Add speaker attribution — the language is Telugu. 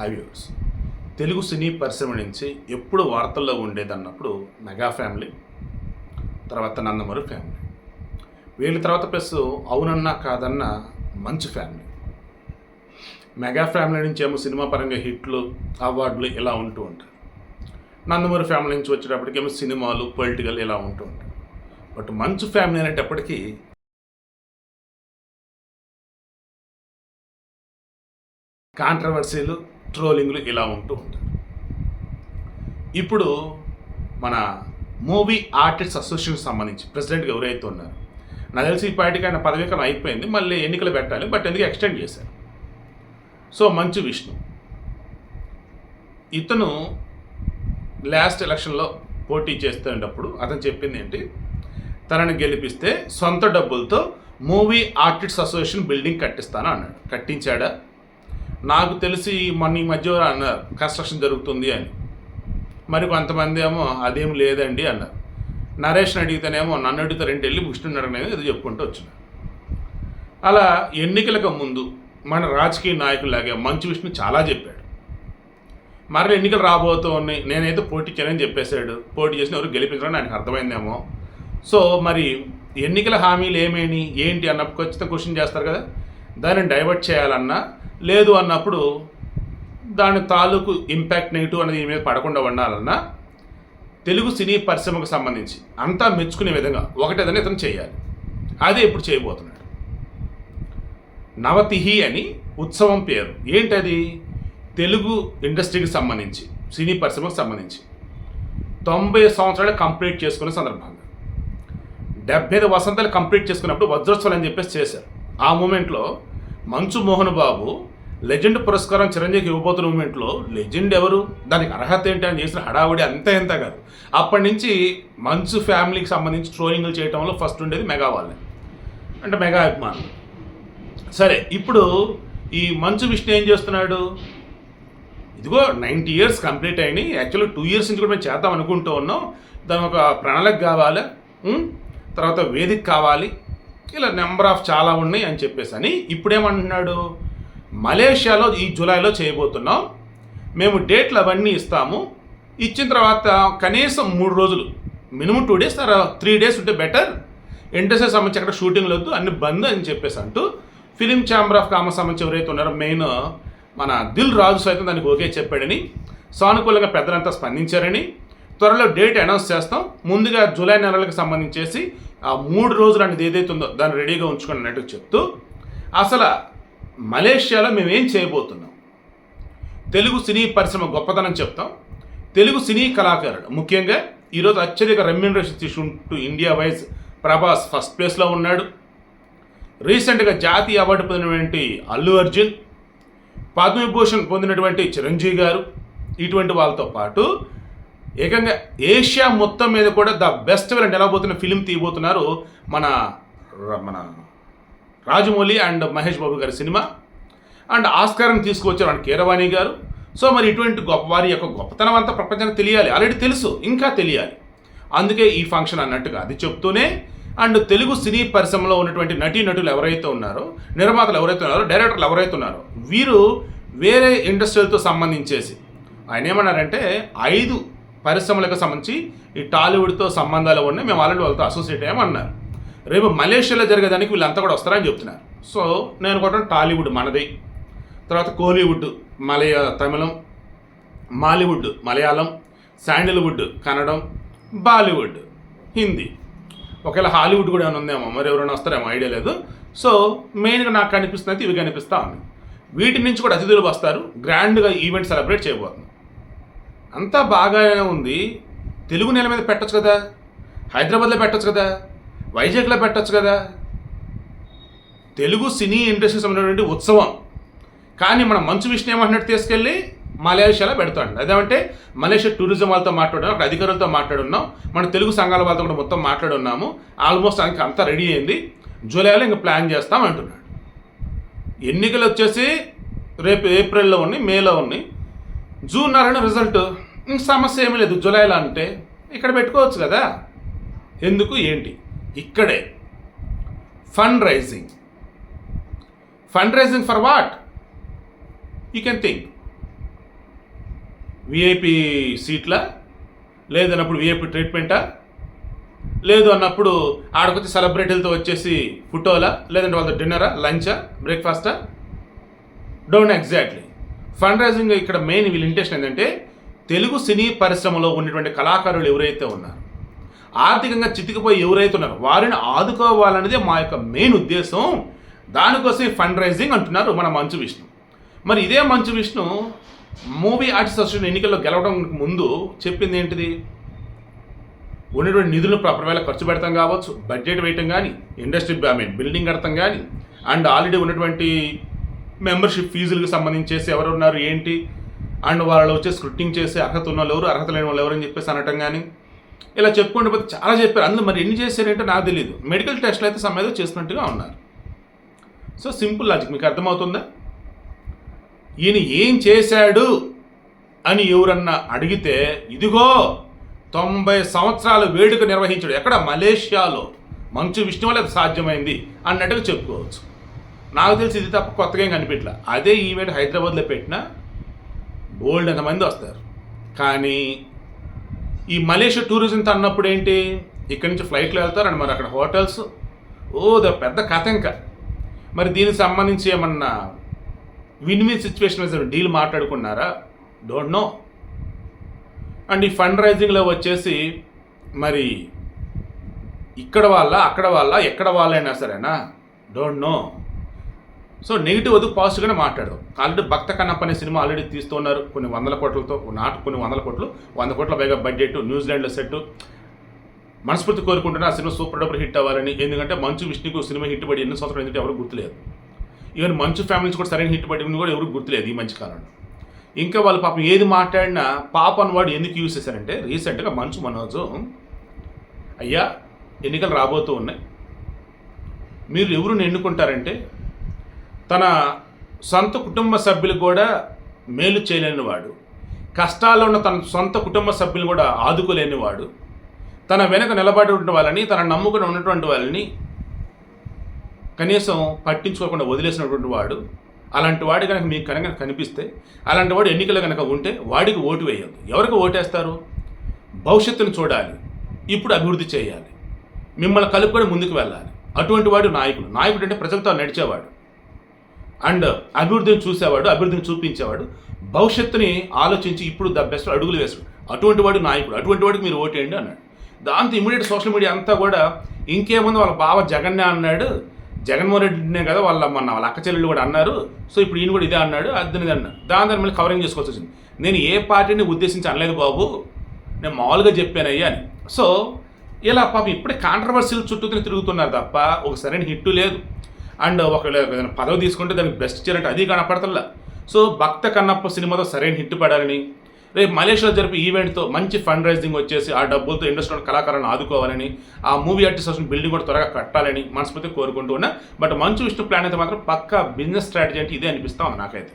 Speaker 1: హ్యావ్యూర్స్ తెలుగు సినీ పరిశ్రమ నుంచి ఎప్పుడు వార్తల్లో ఉండేదన్నప్పుడు మెగా ఫ్యామిలీ తర్వాత నందమూరి ఫ్యామిలీ. వీళ్ళ తర్వాత ప్లస్ అవునన్నా కాదన్న మంచి ఫ్యామిలీ. మెగా ఫ్యామిలీ నుంచి ఏమో సినిమా పరంగా హిట్లు అవార్డులు ఇలా ఉంటూ ఉంటాయి. నందమూరి ఫ్యామిలీ నుంచి వచ్చేటప్పటికేమో సినిమాలు పొలిటికల్ ఇలా ఉంటూ ఉంటాయి. బట్ మంచు ఫ్యామిలీ అనేటప్పటికీ కాంట్రవర్సీలు ట్రోలింగ్లు ఇలా ఉంటూ ఉంటాయి. ఇప్పుడు మన మూవీ ఆర్టిస్ట్ అసోసియేషన్ సంబంధించి ప్రెసిడెంట్గా ఎవరైతే ఉన్నారు నాకు తెలిసి ఈ పార్టీకి ఆయన పదవీకాలం అయిపోయింది మళ్ళీ ఎన్నికలు పెట్టాలి బట్ ఎందుకు ఎక్స్టెండ్ చేశారు? సో మంచు విష్ణు. ఇతను లాస్ట్ ఎలక్షన్లో పోటీ చేస్తున్నప్పుడు అతను చెప్పింది ఏంటి? తనని గెలిపిస్తే సొంత డబ్బులతో మూవీ ఆర్టిస్ట్ అసోసియేషన్ బిల్డింగ్ కట్టిస్తాను అన్నాడు. కట్టించాడా? నాకు తెలిసి మొన్న ఈ మధ్య అన్నారు కన్స్ట్రక్షన్ జరుగుతుంది అని. మరి కొంతమంది ఏమో అదేం లేదండి అన్నారు. నరేష్ని అడిగితేనేమో నన్ను అడిగితే రెండు వెళ్ళి విష్ణుని అడగలేదు ఇది చెప్పుకుంటూ వచ్చిన. అలా ఎన్నికలకు ముందు మన రాజకీయ నాయకులాగే మంచి విష్ణు చాలా చెప్పాడు. మరల ఎన్నికలు రాబోతూ ఉన్నాయి నేనైతే పోటీ చేయనని చెప్పేశాడు. పోటీ చేసిన ఎవరు గెలిపించడం ఆయనకు అర్థమైందేమో. సో మరి ఎన్నికల హామీలు ఏమేమి ఏంటి అన్న ఖచ్చితంగా క్వశ్చన్ చేస్తారు కదా. దాన్ని డైవర్ట్ చేయాలన్నా లేదు అన్నప్పుడు దాని తాలూకు ఇంపాక్ట్ నెగిటివ్ అనేది దీని మీద పడకుండా ఉండాలన్నా తెలుగు సినీ పరిశ్రమకు సంబంధించి అంతా మెచ్చుకునే విధంగా ఒకటేదని ఇతను చేయాలి. అదే ఇప్పుడు చేయబోతున్నాడు. నవతిహి అని ఉత్సవం పేరు. ఏంటది? తెలుగు ఇండస్ట్రీకి సంబంధించి సినీ పరిశ్రమకు సంబంధించి. తొంభై సంవత్సరాలు కంప్లీట్ చేసుకునే సందర్భంగా. డెబ్బై ఐదు వసంతాలు కంప్లీట్ చేసుకున్నప్పుడు వజ్రోత్సవాలు అని చెప్పేసి చేశారు. ఆ మూమెంట్లో మంచు మోహన్ బాబు లెజెండ్ పురస్కారం చిరంజీవికి ఇవ్వబోతున్న మూమెంట్లో లెజెండ్ ఎవరు? దానికి అర్హత ఏంటి అని చేసిన హడావుడి అంతా ఎంత కాదు. అప్పటి నుంచి మంచు ఫ్యామిలీకి సంబంధించి ట్రోలింగ్లు చేయడంలో ఫస్ట్ ఉండేది మెగా వాళ్ళే. అంటే మెగా అభిమానులు. సరే ఇప్పుడు ఈ మంచు విష్ణు ఏం చేస్తున్నాడు? ఇదిగో నైంటీ ఇయర్స్ కంప్లీట్ అయినాయి. యాక్చువల్లీ టూ ఇయర్స్ నుంచి కూడా మేము చేద్దాం అనుకుంటూ ఉన్నాం. దాని ఒక ప్రణాళిక కావాలి. తర్వాత వేదిక కావాలి. ఇలా నెంబర్ ఆఫ్ చాలా ఉన్నాయి అని చెప్పేసి అని ఇప్పుడేమంటున్నాడు? మలేషియాలో ఈ జూలైలో చేయబోతున్నాం. మేము డేట్లు అవన్నీ ఇస్తాము. ఇచ్చిన తర్వాత కనీసం మూడు రోజులు minimum two days three days ఉంటే బెటర్. ఇండస్ట్రీ సంబంధించి అక్కడ షూటింగ్ వద్దు అన్ని బంద్ అని చెప్పేసి అంటూ ఫిలిం ఛాంబర్ ఆఫ్ కామర్స్ సంబంధించి ఎవరైతే ఉన్నారో మెయిన్ మన దిల్ రాజు సైతం దానికి ఓకే చెప్పాడని సానుకూలంగా పెద్దలంతా స్పందించారని త్వరలో డేట్ అనౌన్స్ చేస్తాం. ముందుగా జూలై నెలలకు సంబంధించేసి ఆ మూడు రోజులు అనేది ఏదైతే ఉందో దాన్ని రెడీగా ఉంచుకోండి అన్నట్టు చెప్తూ అసలు మలేషియాలో మేము ఏం చేయబోతున్నాం? తెలుగు సినీ పరిశ్రమ గొప్పతనం చెప్తాం. తెలుగు సినీ కళాకారుడు ముఖ్యంగా ఈరోజు అత్యధిక రెమ్యూనరేషన్ తీసుకుంటూ ఇండియా వైజ్ ప్రభాస్ ఫస్ట్ ప్లేస్లో ఉన్నాడు. రీసెంట్గా జాతీయ అవార్డు పొందినటువంటి అల్లు అర్జున్ పద్మవిభూషణ్ పొందినటువంటి చిరంజీవి గారు ఇటువంటి వాళ్ళతో పాటు ఏకంగా ఏషియా మొత్తం మీద కూడా ద బెస్ట్ విలన్ ఎలా పోతున్న ఫిలిం తీయబోతున్నారు మన మన రాజమౌళి అండ్ మహేష్ బాబు గారి సినిమా అండ్ ఆస్కారం తీసుకువచ్చారు అండ్ కీరవాణి గారు. సో మరి ఇటువంటి గొప్ప వారి యొక్క గొప్పతనం అంతా ప్రపంచానికి తెలియాలి. ఆల్రెడీ తెలుసు ఇంకా తెలియాలి. అందుకే ఈ ఫంక్షన్ అన్నట్టుగా అది చెప్తూనే అండ్ తెలుగు సినీ పరిశ్రమలో ఉన్నటువంటి నటీనటులు ఎవరైతే ఉన్నారో నిర్మాతలు ఎవరైతే ఉన్నారో డైరెక్టర్లు ఎవరైతే ఉన్నారో వీరు వేరే ఇండస్ట్రీలతో సంబంధించేసి ఆయన ఏమన్నారంటే ఐదు పరిశ్రమలకు సంబంధించి ఈ టాలీవుడ్తో సంబంధాలు ఉన్నాయి మేము ఆల్రెడీ వాళ్ళతో అసోసియేట్ అయ్యామన్నారు. రేపు మలేషియాలో జరిగేదానికి వీళ్ళంతా కూడా వస్తారని చెప్తున్నారు. సో నేను కూడా టాలీవుడ్ మనది. తర్వాత కోలీవుడ్ మలయ తమిళం మాలీవుడ్ మలయాళం శాండిల్వుడ్ కన్నడం బాలీవుడ్ హిందీ. ఒకవేళ హాలీవుడ్ కూడా ఏమైనా ఉందేమో మరి ఎవరైనా వస్తారేమో ఐడియా లేదు. సో మెయిన్గా నాకు కనిపిస్తుంది ఇవి కనిపిస్తా ఉన్నాయి వీటి నుంచి కూడా అతిథులు వస్తారు గ్రాండ్గా ఈవెంట్ సెలబ్రేట్ చేయబోతున్నాం. అంతా బాగానే ఉంది. తెలుగు నేల మీద పెట్టచ్చు కదా హైదరాబాద్లో పెట్టచ్చు కదా వైజాగ్లో పెట్టచ్చు కదా. తెలుగు సినీ ఇండస్ట్రీకి సంబంధించినటువంటి ఉత్సవం. కానీ మన మంచు విష్ణు ఏమంటున్నట్టు తీసుకెళ్ళి? మలేషియాలో పెడతాడు. అదేమంటే మలేషియా టూరిజం వాళ్ళతో మాట్లాడాం అక్కడ అధికారులతో మాట్లాడున్నాం. మన తెలుగు సంఘాల వాళ్ళతో కూడా మొత్తం మాట్లాడున్నాము. ఆల్మోస్ట్ ఇంకా అంతా రెడీ అయింది. జూలైలో ఇంకా ప్లాన్ చేస్తాం అంటున్నాడు. ఎన్నికలు వచ్చేసి రేపు ఏప్రిల్లో ఉన్నాయి మేలో ఉన్నాయి. జూన్ నారాయణ రిజల్ట్ ఇంక సమస్య ఏమీ లేదు. జూలైలో అంటే ఇక్కడ పెట్టుకోవచ్చు కదా. ఎందుకు? ఏంటి? ఇక్కడే. Fund raising fund raising for what you can think VIP సీట్లా? లేదన్నప్పుడు విఐపి ట్రీట్మెంటా? లేదు అన్నప్పుడు ఆడకొచ్చి సెలబ్రిటీలతో వచ్చేసి ఫోటోలా? లేదంటే వాళ్ళతో డిన్నరా? లంచా? బ్రేక్ఫాస్టా? డోంట్ ఎగ్జాక్ట్లీ ఫండ్ రైజింగ్ ఇక్కడ మెయిన్ వీళ్ళ ఇంటెన్షన్ ఏంటంటే తెలుగు సినీ పరిశ్రమలో ఉన్నటువంటి కళాకారులు ఎవరైతే ఉన్నారు ఆర్థికంగా చితికిపోయి ఎవరైతే ఉన్నారో వారిని ఆదుకోవాలనేదే మా యొక్క మెయిన్ ఉద్దేశం. దానికోసం ఫండ్ రైజింగ్ అంటున్నారు మన మంచు విష్ణు. మరి ఇదే Manchu Vishnu movie artist association ఎన్నికల్లో గెలవడం ముందు చెప్పింది ఏంటిది? ఉన్నటువంటి నిధులను ప్రాపర్ వేళ ఖర్చు పెడతాం కావచ్చు బడ్జెట్ వేయటం కానీ ఇండస్ట్రీ ఐ మీన్ బిల్డింగ్ కడతాం కానీ అండ్ ఆల్రెడీ ఉన్నటువంటి మెంబర్షిప్ ఫీజులకు సంబంధించేసి ఎవరు ఉన్నారు ఏంటి? అండ్ వాళ్ళు వచ్చి స్క్రిప్టింగ్ చేసి అర్హత ఉన్న వాళ్ళు ఎవరు? అర్హత లేని వాళ్ళు ఎవరని చెప్పేసి అనటం కానీ ఇలా చెప్పుకుంటే పోతే చాలా చెప్పారు. అందులో మరి ఎన్ని చేశారంటే నాకు తెలియదు మెడికల్ టెస్ట్లు అయితే సమ్ ఏదో చేసినట్టుగా ఉన్నారు. So simple logic. మీకు అర్థమవుతుందా? ఈయన ఏం చేశాడు అని ఎవరన్నా అడిగితే ఇదిగో తొంభై సంవత్సరాల వేడుక నిర్వహించాడు. ఎక్కడ? మలేషియాలో. మంచు విష్ణు వల్ల అది సాధ్యమైంది అన్నట్టుగా చెప్పుకోవచ్చు. నాకు తెలిసి ఇది తప్ప కొత్తగా ఏం కనిపెట్ల అదే ఈవెంట్ హైదరాబాద్లో పెట్టినా బోల్డ్ ఎంతమంది వస్తారు. కానీ ఈ మలేషియా టూరిజం అన్నప్పుడు ఏంటి? ఇక్కడి నుంచి ఫ్లైట్లో వెళ్తారు అండ్ మరి అక్కడ హోటల్స్. ఓ ద పెద్ద కథ ఇంకా. మరి దీనికి సంబంధించి ఏమన్నా విన్ విన్ సిచ్యువేషన్ డీల్ మాట్లాడుకున్నారా? డోంట్ నో అండ్ ఈ ఫండ్ రైజింగ్లో వచ్చేసి మరి ఇక్కడ వాళ్ళ అక్కడ వాళ్ళ ఎక్కడ వాళ్ళైనా సరేనా? డోంట్ నో సో నెగిటివ్ వద్దు పాజిటివ్గానే మాట్లాడదాం. ఆల్రెడీ భక్త కన్నప్ప అనే సినిమా ఆల్రెడీ తీస్తున్నారు కొన్ని వందల కోట్లతో నాటు కొన్ని వందల కోట్లు వంద కోట్ల పైగా బడ్జెట్ న్యూజిలాండ్లో సెట్ మనస్ఫూర్తి కోరుకుంటున్నా ఆ సినిమా సూపర్ డూపర్ హిట్ అవ్వాలని. ఎందుకంటే మంచు విష్ణుకు సినిమా హిట్ పడి ఎన్ని సంవత్సరాలు ఎందుకంటే ఎవరు గుర్తులేదు. ఈవెన్ మంచు ఫ్యామిలీస్ కూడా సరైన హిట్ పడి కూడా ఎవరు గుర్తులేదు ఈ మంచి కాలంలో. ఇంకా వాళ్ళు పాపం ఏది మాట్లాడినా పాప అన్నవాడు ఎందుకు యూజ్ చేశారంటే రీసెంట్గా మంచు మనోజు అయ్యా ఎన్నికలు రాబోతూ ఉన్నాయి. మీరు ఎవరు ఎన్నుకుంటారంటే తన సొంత కుటుంబ సభ్యులు కూడా మేలు చేయలేనివాడు. కష్టాల్లో ఉన్న తన సొంత కుటుంబ సభ్యులు కూడా ఆదుకోలేనివాడు. తన వెనక నిలబడి ఉన్న వాళ్ళని తన నమ్ముకుని ఉన్నటువంటి వాళ్ళని కనీసం పట్టించుకోకుండా వదిలేసినటువంటి వాడు. అలాంటి వాడు కనుక మీకు కనుక కనిపిస్తే అలాంటి వాడు ఎన్నికలు కనుక ఉంటే వాడికి ఓటు వేయద్దు. ఎవరికి ఓటేస్తారు? భవిష్యత్తును చూడాలి. ఇప్పుడు అభివృద్ధి చేయాలి. మిమ్మల్ని కలుపుకొని ముందుకు వెళ్ళాలి. అటువంటి వాడు నాయకుడు. నాయకుడు అంటే ప్రజలతో నడిచేవాడు. అండ్ అభివృద్ధిని చూసేవాడు అభివృద్ధిని చూపించేవాడు భవిష్యత్తుని ఆలోచించి ఇప్పుడు ద బెస్ట్ అడుగులు వేసాడు అటువంటి వాడు నాయకుడు అటువంటి వాడికి మీరు ఓటేయండి అన్నాడు. దాంతో ఇమీడియట్ సోషల్ మీడియా అంతా కూడా ఇంకేముంది వాళ్ళ బావ జగన్నే అన్నాడు. జగన్మోహన్ రెడ్డినే కదా వాళ్ళ మన వాళ్ళ అక్క చెల్లెళ్ళు కూడా అన్నారు. సో ఇప్పుడు ఈయన కూడా ఇదే అన్నాడు అదని ఇది అన్నాడు. దాని దాన్ని మళ్ళీ కవరింగ్ చేసుకోవాల్సి వచ్చింది. నేను ఏ పార్టీని ఉద్దేశించి అనలేదు బాబు నేను మామూలుగా చెప్పానయ్యా అని. సో ఇలా పాపం ఇప్పుడే కాంట్రవర్సీలు చుట్టూ తిరుగుతున్నారు తప్ప ఒక సరైన హిట్టు లేదు. అండ్ ఒకవేళ ఏదైనా పదవి తీసుకుంటే దానికి బెస్ట్ చేయాలంటే అది కనపడతల్లా. సో భక్త కన్నప్ప సినిమాతో సరైన హిట్ పడాలని రేపు మలేషియాలో జరిపే ఈవెంట్తో మంచి ఫండ్ రైజింగ్ వచ్చేసి ఆ డబ్బులతో ఇండస్ట్రీలో కళాకారులను ఆదుకోవాలని ఆ మూవీ ఆర్టిస్ట్ బిల్డింగ్ కూడా త్వరగా కట్టాలని మనస్ఫూర్తి కోరుకుంటూ ఉన్నా. బట్ మంచు విష్ణు ప్లాన్ అయితే మాత్రం పక్కా బిజినెస్ స్ట్రాటజీ అంటే ఇదే అనిపిస్తా ఉంది నాకైతే.